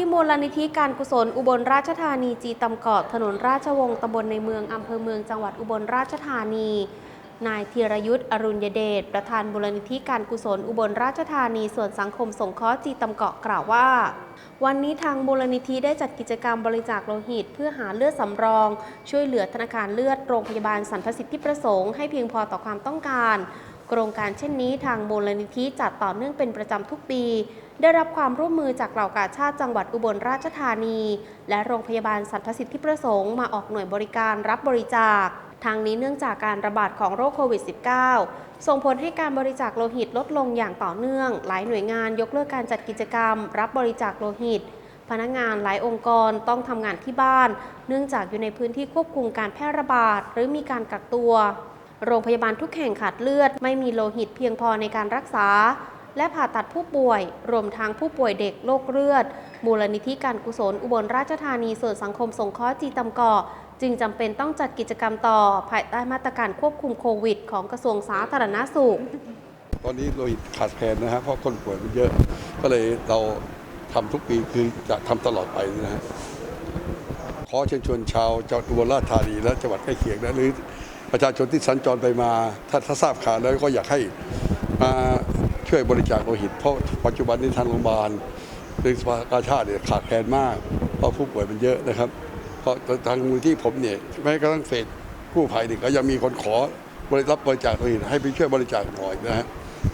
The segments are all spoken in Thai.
ที่มูลนิธิการกุศลอุบลราชธานีจีตำเกาะถนนราชวงศ์ตำบลในเมืองอำเภอเมืองจังหวัดอุบลราชธานี นายธีรยุทธ์อรุณยเดชประธานมูลนิธิการกุศลอุบลราชธานีส่วนสังคมสงเคราะห์จีตำเกาะกล่าวว่าวันนี้ทางมูลนิธิได้จัดกิจกรรมบริจาคโลหิต เพื่อหาเลือดสำรอง ช่วยเหลือธนาคารเลือดโรงพยาบาลสรรพสิทธิประสงค์ให้เพียงพอต่อความต้องการ โครงการเช่นนี้ทางมูลนิธิจัดต่อเนื่องเป็นประจำทุกปี ได้รับความร่วมมือจากเหล่ากาชาติจังหวัดอุบลราชธานี และโรงพยาบาลสรรพสิทธิประสงค์มาออกหน่วยบริการรับบริจาคทางนี้เนื่องจากการระบาดของโรคโควิด -19 ส่งผลให้การบริจาคโลหิตลดลงอย่างต่อเนื่อง หลายหน่วยงานยกเลิกการจัดกิจกรรม รับบริจาคโลหิต พนักงานหลายองค์กรต้องทำงานที่บ้าน เนื่องจากอยู่ในพื้นที่ควบคุมการแพร่ระบาด หรือมีการกักตัว โรงพยาบาลทุกแห่งขาดเลือด ไม่มีโลหิตเพียงพอในการรักษา และผ่าตัดผู้ป่วย รวมทั้งผู้ป่วยเด็กโรคเลือด มูลนิธิการกุศลอุบลราชธานีส่วนสังคมสงเคราะห์จีตำเกาะจึงจำเป็นต้องจัดกิจกรรมต่อ ภายใต้มาตรการควบคุมโควิด ของกระทรวงสาธารณสุข ตอนนี้โลหิตขาดแคลนนะฮะเพราะคนป่วยมันเยอะ ก็เลยเราทำทุกปีคือจะทำตลอดไปนะฮะขอเชิญชวนชาวจังหวัดอุบลราชธานีและจังหวัดใกล้เคียงนะหรือ ประชาชนที่สัญจรไปมา ถ้าถ้าทราบข่าวแล้วก็อยากให้มาช่วยบริจาคโลหิต เพราะปัจจุบันนี้ทางโรงพยาบาลหรือสภากาชาติเนี่ยขาดแคลนมาก เพราะผู้ป่วยมันเยอะนะครับเพราะทางมูลที่ผมเนี่ยแม้กระทั่งเฟสกู้ภัยเนี่ยก็ยังมีคนขอบริรับบริจาคโลหิตให้ไปช่วยบริจาคหน่อยนะฮะ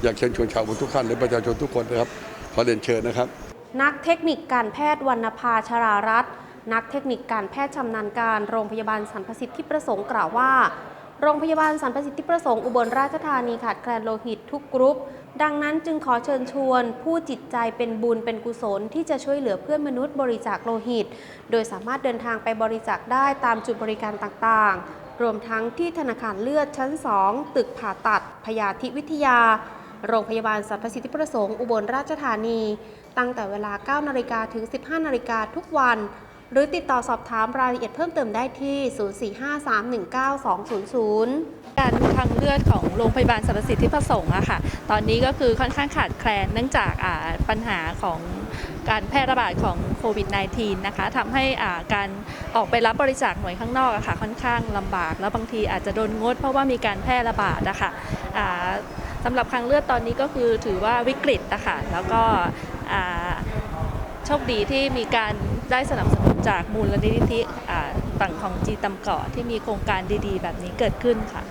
อยากเชิญชวนชาวบุทุกท่านและประชาชนทุกคนนะครับขอเรียนเชิญนะครับ นักเทคนิคการแพทย์วรรณภาชรารัตน์นักเทคนิคการแพทย์ชำนาญการโรงพยาบาลสรรพสิทธิประสงค์กล่าวว่า โรงพยาบาลสรรพสิทธิประสงค์อุบลราชธานีขาดแคลนโลหิตทุกกรุ๊ป ดังนั้นจึงขอเชิญชวน ผู้จิตใจเป็นบุญเป็นกุศล ที่จะช่วยเหลือเพื่อนมนุษย์บริจาคโลหิต โดยสามารถเดินทางไปบริจาคได้ตามจุดบริการต่างๆ รวมทั้งที่ธนาคารเลือดชั้น 2 ตึกผ่าตัด พยาธิวิทยา โรงพยาบาลสรรพสิทธิประสงค์อุบลราชธานี ตั้งแต่เวลา 9 นาฬิกาถึง 15 นาฬิกาทุกวัน หรือติดต่อสอบถามรายละเอียดเพิ่มเติมได้ที่ 045319200 การทางเลือดของโรงพยาบาลสรรพสิทธิประสงค์อะค่ะ ตอนนี้ก็คือค่อนข้างขาดแคลนเนื่องจากปัญหาของการแพร่ระบาดของโควิด -19 นะคะทำให้อาการออกไปรับบริจาคหน่วยข้างนอกอะค่ะค่อนข้างลำบาก แล้วบางทีอาจจะโดนงดเพราะว่ามีการแพร่ระบาดนะคะสำหรับคลังเลือดตอนนี้ก็คือถือว่าวิกฤตนะคะแล้วก็โชคดีที่มีการ ได้สนับสนุนจากมูลนิธิต่าฝั่งของจีตำเกาะที่มีโครงการดีๆ แบบนี้เกิดขึ้นค่ะ